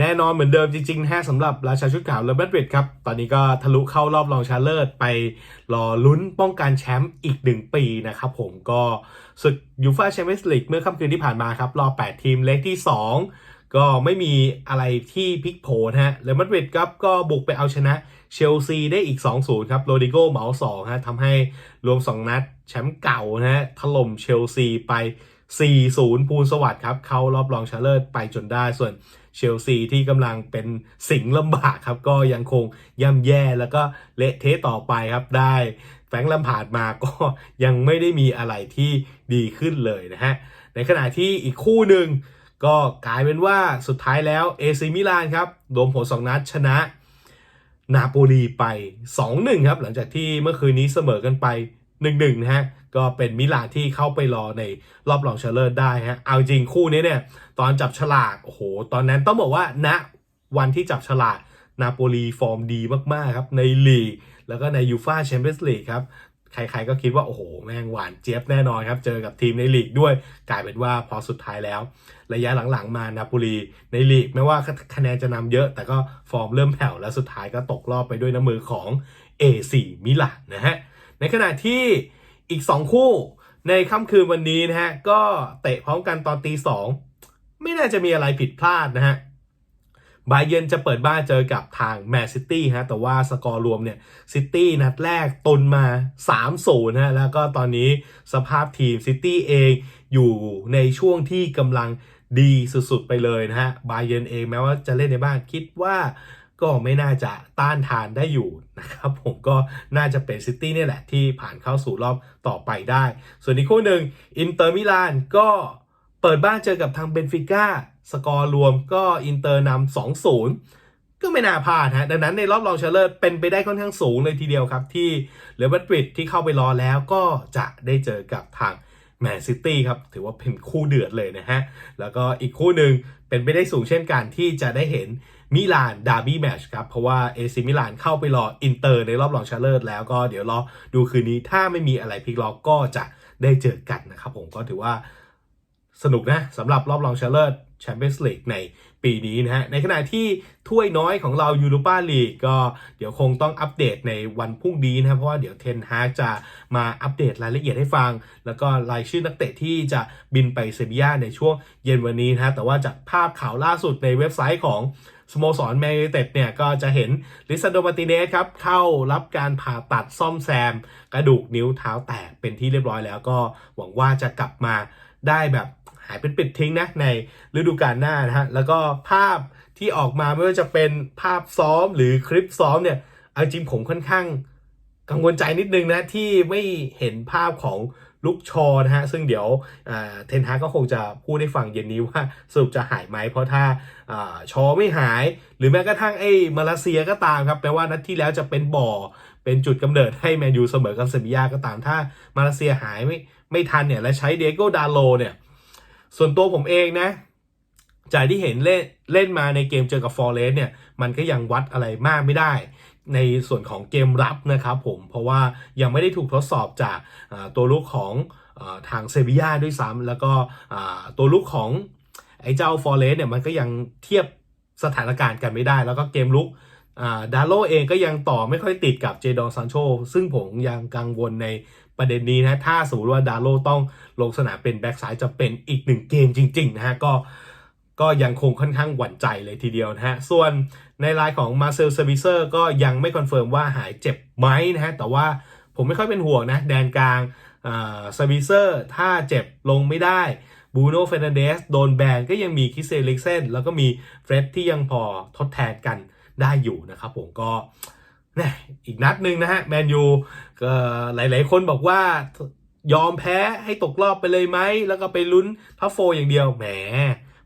แน่นอนเหมือนเดิมจริงๆนะฮะสำหรับราชาชุดขาวเลเบนเวดครับ ตอนนี้ก็ทะลุเข้ารอบรองชนะเลิศไปรอลุ้นป้องกันแชมป์อีก 1 ปีนะครับผมก็ศึกยูฟ่าแชมเปี้ยนส์ลีกเมื่อค่ำคืนที่ผ่านมาครับ รอบ 8 ทีมเล็กที่ 2 ก็ไม่มีอะไรที่พลิกโผนะฮะเลเบนเวดครับก็บุกไปเอาชนะเชลซีได้อีก 2-0 ครับโรดิโกเหมา2ฮะทำให้รวม 2 นัดแชมป์เก่านะฮะถล่มเชลซีไป 4-0 ภูลสวัสดิ์ครับ เข้ารอบรองชนะเลิศไปจนได้ส่วนเชลซีที่กำลังเป็นสิงลำบากครับ ก็ยังคงย่ำแย่แล้วก็เละเทะต่อไปครับได้แฟงลำผาดมาก็ยังไม่ได้มีอะไรที่ดีขึ้นเลยนะฮะ ในขณะที่อีกคู่หนึ่งก็กลายเป็นว่าสุดท้ายแล้วเอซิมิลานครับรวมผลสองนัดชนะ นาโปลีไป 2-1 ครับ หลังจากที่เมื่อคืนนี้เสมอกันไป 1-1นะฮะก็เป็นมิลานที่เข้าไปรอในรอบรองชนะเลิศได้ฮะเอาจริงคู่นี้เนี่ยตอนจับฉลากโอ้โหตอนนั้นต้องบอกว่าณวันที่จับฉลากนาโปลีฟอร์มดีมากๆครับในลีกแล้วก็ในยูฟาแชมเปี้ยนส์ลีกครับใครๆก็คิดว่า โอ้โห แม่งหวานเจี๊ยบแน่นอนครับ เจอกับทีมในลีกด้วย กลายเป็นว่าพอสุดท้ายแล้ว ระยะหลังๆมานาโปลีในลีกไม่ว่าคะแนนจะนำเยอะ แต่ก็ฟอร์มเริ่มแผ่วและสุดท้ายก็ตกรอบไปด้วยน้ำมือของ A4 มิลานนะฮะ ในขณะที่อีก 2 คู่ในค่ำคืนวันนี้นะฮะ ก็เตะพร้อมกันตอนตีสองไม่น่าจะมีอะไรผิดพลาดนะฮะบาเยนจะเปิดบ้านเจอกับทางแมนซิตี้ฮะแต่ว่าสกอร์รวมเนี่ยซิตี้นัดแรกตุนมา3-0ฮะแล้วก็ตอนนี้สภาพทีมซิตี้เองอยู่ในช่วงที่กำลังดีสุดๆไปเลยนะฮะบาเยนเองแม้ว่าจะเล่นในบ้านคิดว่า ก็ไม่น่าจะต้านทานได้อยู่นะครับผมก็น่าจะเป็นซิตี้นี่แหละที่ผ่านเข้าสู่รอบต่อไปได้ ส่วนอีกคู่หนึ่งอินเตอร์มิลานก็เปิดบ้านเจอกับทางเบนฟิก้าสกอร์รวมก็อินเตอร์นำ2-0ก็ไม่น่าพลาดฮะดังนั้นในรอบรองชนะเลิศเป็นไปได้ค่อนข้างสูงเลยทีเดียวครับ ที่เรอัลมาดริดที่เข้าไปรอแล้วก็จะได้เจอกับทางแมนซิตี้ครับ ถือว่าเป็นคู่เดือดเลยนะฮะ แล้วก็อีกคู่หนึ่งเป็นไปได้สูงเช่นกันที่จะได้เห็น มิลานดาร์บี้แมชครับ เพราะว่าเอซิมิลานเข้าไปรออินเตอร์ในรอบรองชนะเลิศแล้วก็เดี๋ยวรอดูคืนนี้ถ้าไม่มีอะไรพลิกล็อกก็จะได้เจอกันนะครับผมก็ถือว่า สนุกนะสำหรับรอบรองชนะเลิศแชมเปี้ยนส์ลีกในปีนี้นะฮะ ในขณะที่ถ้วยน้อยของเรายูโรปาลีกก็เดี๋ยวคงต้องอัปเดตในวันพรุ่งนี้นะเพราะว่าเดี๋ยวเทนฮากจะมาอัปเดตรายละเอียดให้ฟัง แล้วก็รายชื่อนักเตะที่จะบินไปเซบียาในช่วงเย็นวันนี้นะฮะแต่ว่าจากภาพข่าวล่าสุดในเว็บไซต์ของสโมสรแมนยูเต็ดเนี่ยก็จะเห็นลิซาโดมาติเนสครับ เข้ารับการผ่าตัดซ่อมแซม กระดูกนิ้วเท้าแตกเป็นที่เรียบร้อยแล้วก็หวังว่าจะกลับมาได้แบบายเป็นปิดทิ้งนะในฤดูกาลหน้านะฮะแล้วก็ภาพที่ออกมาไม่ว่าจะเป็นภาพซ้อมหรือคลิปซ้อมเนี่ยเอาจริงผมค่อนข้างกังวลใจนิดนึงนะที่ไม่เห็นภาพของลุกชอนะฮะซึ่งเดี๋ยวเทนฮาก็คงจะพูดให้ฟังเย็นนี้ว่าสรุปจะหายไหมเพราะถ้าอชอไม่หาย หรือแม้กระทั่งไอ้มาเลเซียก็ตามครับแปลว่านัดที่แล้วจะเป็นบ่อเป็นจุดกำเนิดให้แมนยูเสมอกับเซบียาก็ตามถ้ามาเลเซียหายไม่ไม่ทันเนี่ยและใช้เดโกดาโลเนี่ย ส่วนตัวผมเองนะจากที่เห็นเล่นเล่นมาในเกมเจอกับฟอร์เรสเนี่ยมันก็ยังวัดอะไรมากไม่ได้ ในส่วนของเกมรับนะครับผมเพราะว่ายังไม่ได้ถูกทดสอบจากตัวลูกของอทางเซบียาด้วยซ้ำแล้วก็ตัวลูกของไอ้เจ้าฟอร์เรสเนี่ยมันก็ยังเทียบสถานการณ์กันไม่ได้ แล้วก็เกมลุก ดาโลเองก็ยังต่อไม่ค่อยติดกับเจดอนซานโชซึ่งผมยังกังวลในประเด็นนี้นะถ้าสมมติว่าดาโลต้องลงสนามเป็นแบ็กซ้ายจะเป็นอีกหนึ่งเกมจริง ๆ นะฮะก็ก็ยังคงค่อนข้างหวั่นใจเลยทีเดียวนะฮะ ส่วนในรายของมาเซลเซบิเซอร์ก็ยังไม่คอนเฟิร์มว่าหายเจ็บไหมนะฮะ แต่ว่าผมไม่ค่อยเป็นห่วงนะ แดนกลางเซบิเซอร์ถ้าเจ็บลงไม่ได้บูโน่เฟรนเดสโดนแบนก็ยังมีคิเซเล็กเซนแล้วก็มีเฟร็ดที่ยังพอทดแทนกัน ได้อยู่นะครับผมก็นะอีกนัดหนึ่งนะฮะแมนยูก็หลาย ๆ คนบอกว่ายอมแพ้ให้ตกรอบไปเลยไหม แล้วก็ไปลุ้นทัฟโฟอย่างเดียวแหม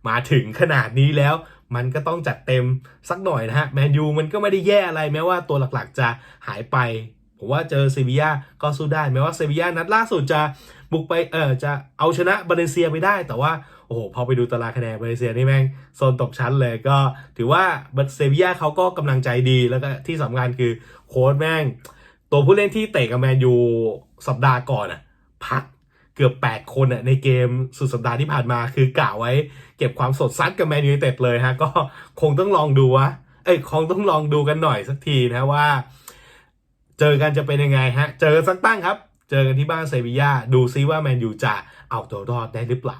มาถึงขนาดนี้แล้ว มันก็ต้องจัดเต็มสักหน่อยนะฮะแมนยูมันก็ไม่ได้แย่อะไรแม้ว่าตัวหลักๆจะหายไป ผมว่าเจอเซบียาก็สู้ได้ แม้ว่าเซบียานัดล่าสุดจะบุกไปเออจะเอาชนะบาเลนเซียไปได้ แต่ว่า อ้โห พอไปดูตารางคะแนนบาเลเซียนี่แม่งโซนตกชั้นเลยก็ถือว่าเซบียาเขาก็กำลังใจดีแล้วก็ที่สำคัญคือโค้ชแม่ง ตัวผู้เล่นที่เตะกับแมนยูสัปดาห์ก่อนอะ พักเกือบ 8 คนอะในเกมสุดสัปดาห์ที่ผ่านมาคือกะไว้ เก็บความสดซัดกับแมนยูเต็ดเลยฮะ ก็คงต้องลองดูวะเอ้ยคงต้องลองดูกันหน่อยสักทีนะว่า เจอกันจะเป็นยังไงฮะ เจอกันสักตั้งครับ เจอกันที่บ้านเซบียาดูซิว่าแมนยูจะเอาตัวรอดได้หรือเปล่า